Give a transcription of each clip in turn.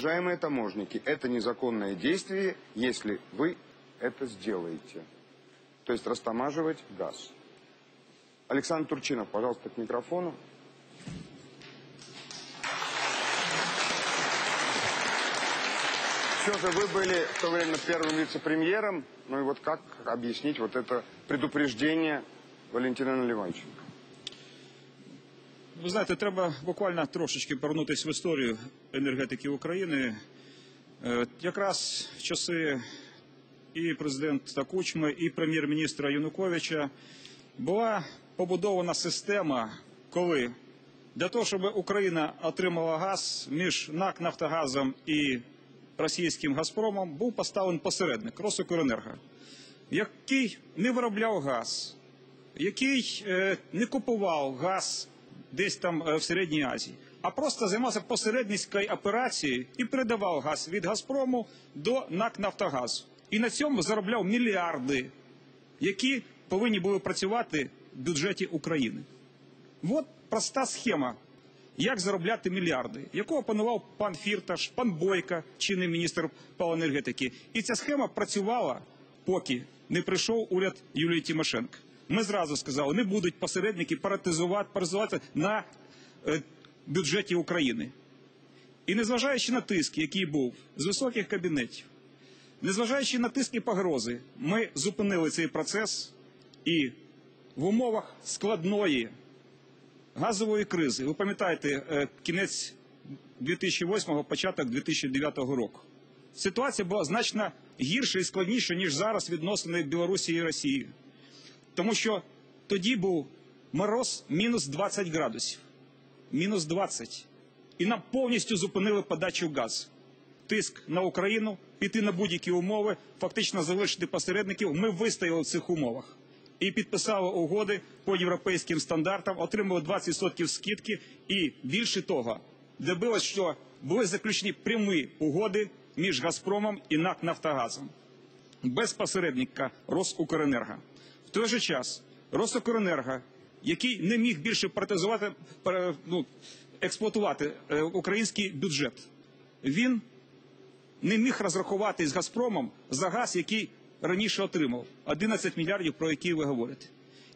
Уважаемые таможники, это незаконное действие, если вы это сделаете. То есть растамаживать газ. Александр Турчинов, пожалуйста, к микрофону. Все же вы были в то время первым вице-премьером. Ну и вот как объяснить вот это предупреждение Валентина Наливайченко? Ви знаєте, треба буквально трошечки повернутися в історію енергетики України. Е, Якраз в часи і президента Кучми, і прем'єр-міністра Януковича була побудована система, коли для того, щоб Україна отримала газ між НАК Нафтогазом і російським Газпромом, був поставлений посередник Росукренерго, який не виробляв газ, який е, не купував газ десь там е, в Середній Азії, а просто займався посередницькою операцією і передавав газ від Газпрому до НАК Нафтогазу. І на цьому заробляв мільярди, які повинні були працювати в бюджеті України. От проста схема, як заробляти мільярди, яку опанував пан Фірташ, пан Бойко, чинний міністр по енергетики. І ця схема працювала, поки не прийшов уряд Юлії Тимошенко. Ми зразу сказали, не будуть посередники паратизувати, на е, бюджеті України. І незважаючи на тиск, який був з високих кабінетів, незважаючи на тиск і погрози, ми зупинили цей процес і в умовах складної газової кризи. Ви пам'ятаєте, е, кінець 2008 початок 2009 року. Ситуація була значно гірша і складніша, ніж зараз відносини Білорусі і Росії. Тому що тоді був мороз мінус 20 градусів. Мінус 20. І нам повністю зупинили подачу газу. Тиск на Україну, піти на будь-які умови, фактично залишити посередників. Ми вистояли в цих умовах і підписали угоди по європейським стандартам, отримали 20% скидки і більше того, добилось, що були заключені прямі угоди між Газпромом і НАК Нафтогазом без посередника Росукренерго. В той же час Росукренерго, який не міг більше партизувати, пер- ну, експлуатувати е, український бюджет, він не міг розрахувати з Газпромом за газ, який раніше отримав 11 мільярдів, про які ви говорите.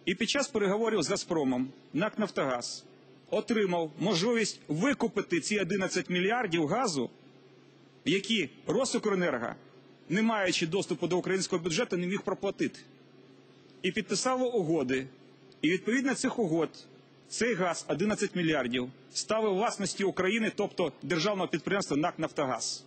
І під час переговорів з Газпромом НАК Нафтогаз отримав можливість викупити ці 11 мільярдів газу, які Росукренерго, не маючи доступу до українського бюджету, не міг проплатити. І підписало угоди. І відповідно цих угод цей газ 11 мільярдів став власності України, тобто державного підприємства НАК Нафтогаз.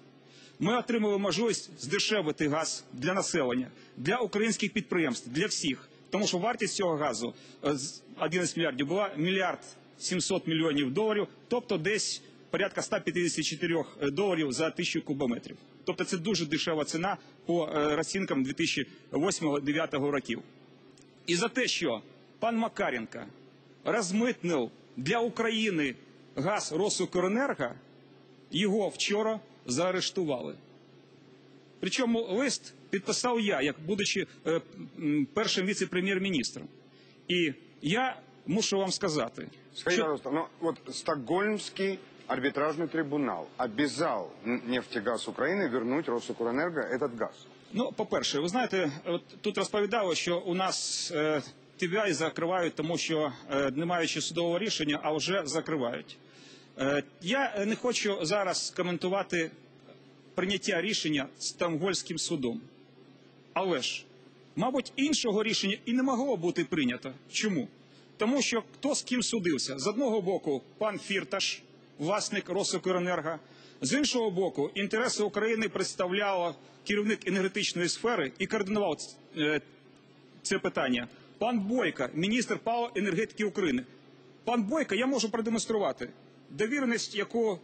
Ми отримали можливість здешевити газ для населення, для українських підприємств, для всіх. Тому що вартість цього газу е, з 11 мільярдів була мільярд 700 мільйонів доларів, тобто десь порядка 154 доларів за тисячу кубометрів. Тобто це дуже дешева ціна по е, розцінкам 2008-2009 років І за те, що пан Макаренко розмитнив для України газ Росукренерго, його вчора заарештували. Причому лист підписав я, як будучи е, м, першим віце-прем'єр-міністром. І я мушу вам сказати, Скажите, пожалуйста, ну вот Стокгольмский арбитражный трибунал обязал Н- нефтегаз Украины вернуть Росукрэнерго этот газ. Ну, по-перше, ви знаєте, от тут розповідали, що у нас е, TBI закривають, тому що е, не маючи судового рішення, а вже закривають. Е, я не хочу зараз коментувати прийняття рішення Стамгольським судом. Але ж, мабуть, іншого рішення і не могло бути прийнято. Чому? Тому що хто з ким судився? З одного боку, пан Фірташ, власник Росукренерго, з іншого боку, інтереси України представляло керівник енергетичної сфери і координував е, це питання. Пан Бойко, міністр ПАО енергетики України. Пан Бойко, я можу продемонструвати довіреність, яку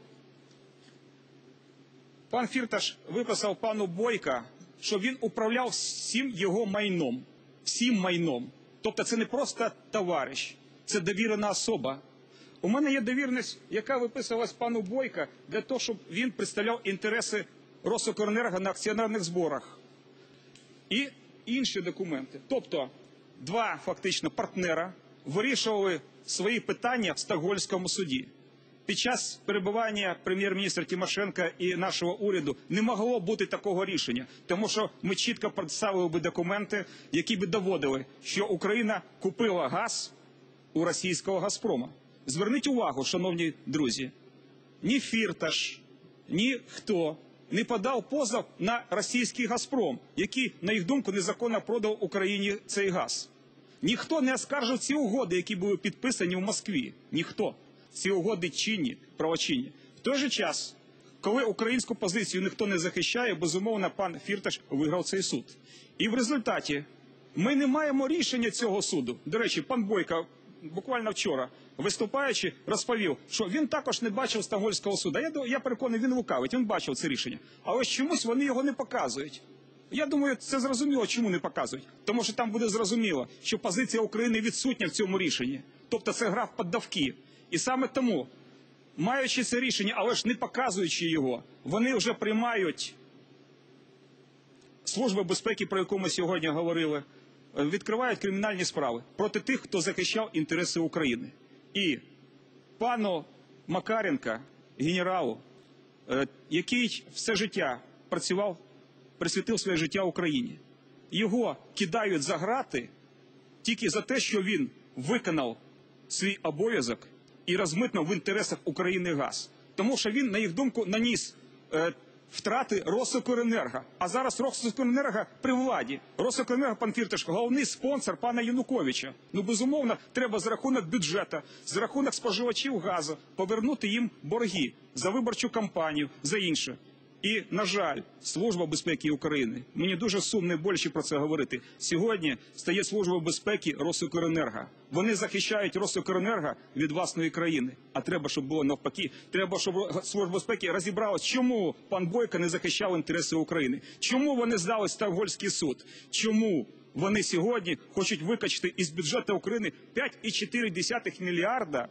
пан Фірташ виписав пану Бойка, що він управляв всім його майном, всім майном. Тобто це не просто товариш, це довірена особа. У мене є довірність, яка виписувалась пану Бойка для того, щоб він представляв інтереси Росукренерго на акціонерних зборах. І інші документи. Тобто, два фактично партнера вирішували свої питання в Стокгольмському суді. під час перебування прем'єр-міністра Тимошенка і нашого уряду не могло бути такого рішення, тому що ми чітко представили би документи, які би доводили, що Україна купила газ у російського Газпрома. Зверніть увагу, шановні друзі, ні Фірташ, ні хто не подав позов на російський Газпром, який, на їх думку, незаконно продав Україні цей газ. Ніхто не оскаржив ці угоди, які були підписані в Москві. Ніхто. Ці угоди чинні, правочинні. В той же час, коли українську позицію ніхто не захищає, безумовно, пан Фірташ виграв цей суд. І в результаті ми не маємо рішення цього суду. До речі, пан Бойко буквально вчора, виступаючи, розповів, що він також не бачив Стокгольмського суду. Я, я переконаний, він лукавить, він бачив це рішення. Але чомусь вони його не показують. Я думаю, це зрозуміло, чому не показують. Тому що там буде зрозуміло, що позиція України відсутня в цьому рішенні. Тобто це гра в поддавки. І саме тому, маючи це рішення, але ж не показуючи його, вони вже приймають Служба безпеки, про яку ми сьогодні говорили, е, відкривають кримінальні справи проти тих, хто захищав інтереси України. І пану Макаренка, генералу, е, який все життя працював, присвятив своє життя Україні, його кидають за грати тільки за те, що він виконав свій обов'язок і розмитнув в інтересах України газ. Тому що він, на їх думку, наніс е, втрати Росукренерго. А зараз Росукренерго при владі. Росукренерго, пан Фірташ, головний спонсор пана Януковича. Ну, безумовно, треба за рахунок бюджету, з рахунок споживачів газу повернути їм борги за виборчу кампанію, за інше. І, на жаль, Служба безпеки України, мені дуже сумно боляче про це говорити. Сьогодні стає Служба безпеки Росукренерго. Вони захищають Росукренерго від власної країни. А треба, щоб було навпаки. Треба, щоб Служба безпеки розібралась, чому пан Бойко не захищав інтереси України. Чому вони здали Стокгольмський суд? Чому вони сьогодні хочуть викачати із бюджету України 5,4 мільярда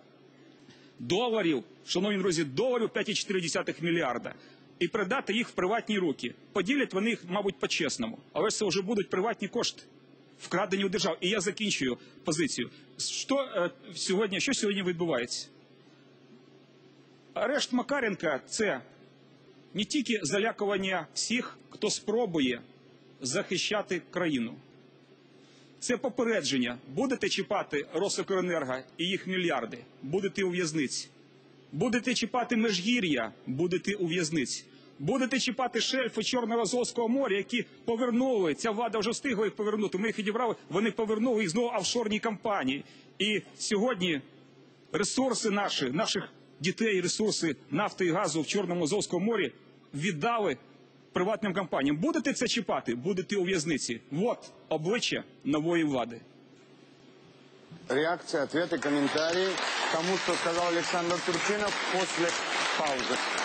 доларів, шановні друзі, доларів 5,4 мільярда. І передати їх в приватні руки. Поділять вони їх, мабуть, по-чесному. Але ж це вже будуть приватні кошти, вкрадені у державу. І я закінчую позицію. Що, е, сьогодні, що сьогодні відбувається? Арешт Макаренка це не тільки залякування всіх, хто спробує захищати країну. Це попередження. Будете чіпати Росукренерго і їх мільярди, будете у в'язниці. Будете чіпати Межгір'я, будете у в'язниці. Будете чіпати шельфи Чорного Азовського моря, які повернули. Ця влада вже встигла їх повернути. Ми їх відібрали, вони повернули їх знову офшорні компанії. І сьогодні ресурси наші, наших дітей, ресурси нафти і газу в Чорному Азовському морі віддали приватним компаніям. Будете це чіпати, будете у в'язниці. Вот обличчя нової влади. Реакция, ответы, комментарии к тому, что сказал Александр Турчинов после паузы.